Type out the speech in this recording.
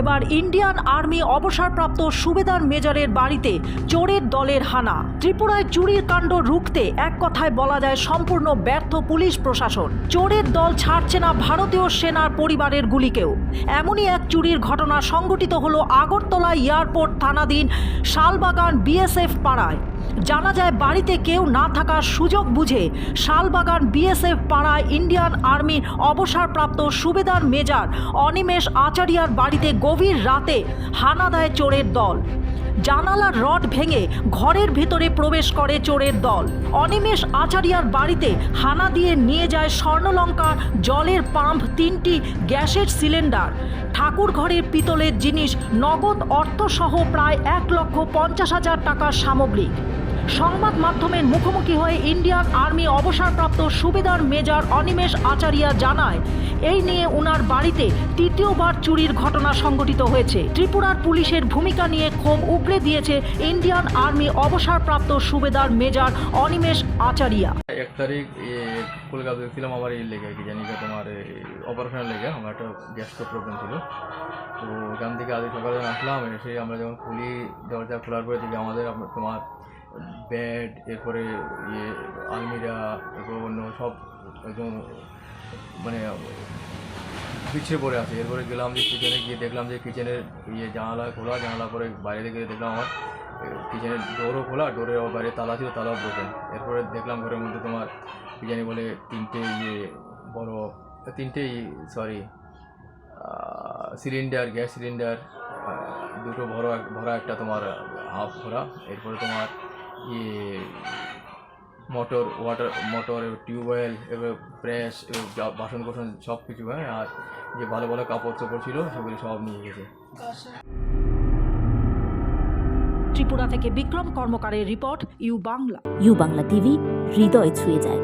এবার Indian army অবসরপ্রাপ্ত সুবেদার মেজরের বাড়িতে চোরের দলের হানা। ত্রিপুরায় চুরির কাণ্ড রুখতে এক কথায় বলা যায় সম্পূর্ণ ব্যর্থ পুলিশ প্রশাসন। চোরের দল ছাড়ছে না ভারতীয় সেনার পরিবারের গুলিকেও। এমনই এক চুরির ঘটনা সংঘটিত হলো আগরতলা এয়ারপোর্ট থানাধীন শালবাগান বিএসএফ পাড়ায়। জানা যায় বাড়িতে কেউ না থাকার সুযোগ বুঝে শালবাগান বিএসএফ পাড়ায় ইন্ডিয়ান আর্মির অবসরপ্রাপ্ত সুবেদার মেজার অনিমেষ আচারিয়ার বাড়িতে গভীর রাতে হানা দেয় চোরের দল। জানালার রড ভেঙে ঘরের ভেতরে প্রবেশ করে চোরের দল। অনিমেষ আচারিয়ার বাড়িতে হানা দিয়ে নিয়ে যায় স্বর্ণলঙ্কা জলের পাম্প তিনটি গ্যাসের সিলিন্ডার। ঠাকুর ঘরের পিতলের জিনিস, নগদ অর্থসহ প্রায় এক লক্ষ পঞ্চাশ হাজার টাকার সামগ্রী। সংবাদ মাধ্যমের মুখোমুখি হয়ে ইন্ডিয়ান আর্মি অবসরপ্রাপ্ত সুবেদার মেজর অনিমেষ আচারিয়া জানায়, এই নিয়ে ওনার বাড়িতে তৃতীয়বার চুরির ঘটনা সংঘটিত হয়েছে। ত্রিপুরার পুলিশের ভূমিকা নিয়ে ক্ষোভ উগড়ে দিয়েছে ইন্ডিয়ান আর্মি অবসরপ্রাপ্ত সুবেদার মেজর অনিমেষ আচারিয়া। এক তারিখ কলকাতা গেছিলাম আমার এই লেগে, কি জানি তোমার অপারেশনের লেগে, আমার একটা গ্যাস্ট্রো প্রবলেম ছিল। তো ওখান থেকে আজ সকালে আসলাম, এসে আমরা যখন খুলি, দরজা খোলার পরে দেখি আমাদের তোমার বেড এরপরে ইয়ে আলমিরা, এরপর অন্য সব একদম মানে পিছিয়ে পড়ে আছে। এরপরে গেলাম যে কিচেনে গিয়ে দেখলাম যে কিচেনের ইয়ে জানালা খোলা জানালা পরে বাইরে থেকে দেখলাম আমার কিচেনের ডোরও খোলা ডোরের বাইরে তালা ছিল, তালাও ব্রোকেন এরপরে দেখলাম ঘরের মধ্যে তোমার কি জানি বলে তিনটে ইয়ে বড়, তিনটে সরি সিলিন্ডার গ্যাস সিলিন্ডার দুটো ভরা ভরা একটা তোমার হাফ ভরা। এরপরে তোমার মোটর ওয়াটার মোটর টিউবওয়েল এবার প্রেস বাসন কোসন সব কিছু হ্যাঁ আর যে ভালো ভালো কাপড় চোপড় ছিল সেগুলি সব নিয়ে গেছে ত্রিপুরা থেকে Bikram কর্মকারের report U Bangla. U Bangla TV হৃদয় ছুঁয়ে যায়।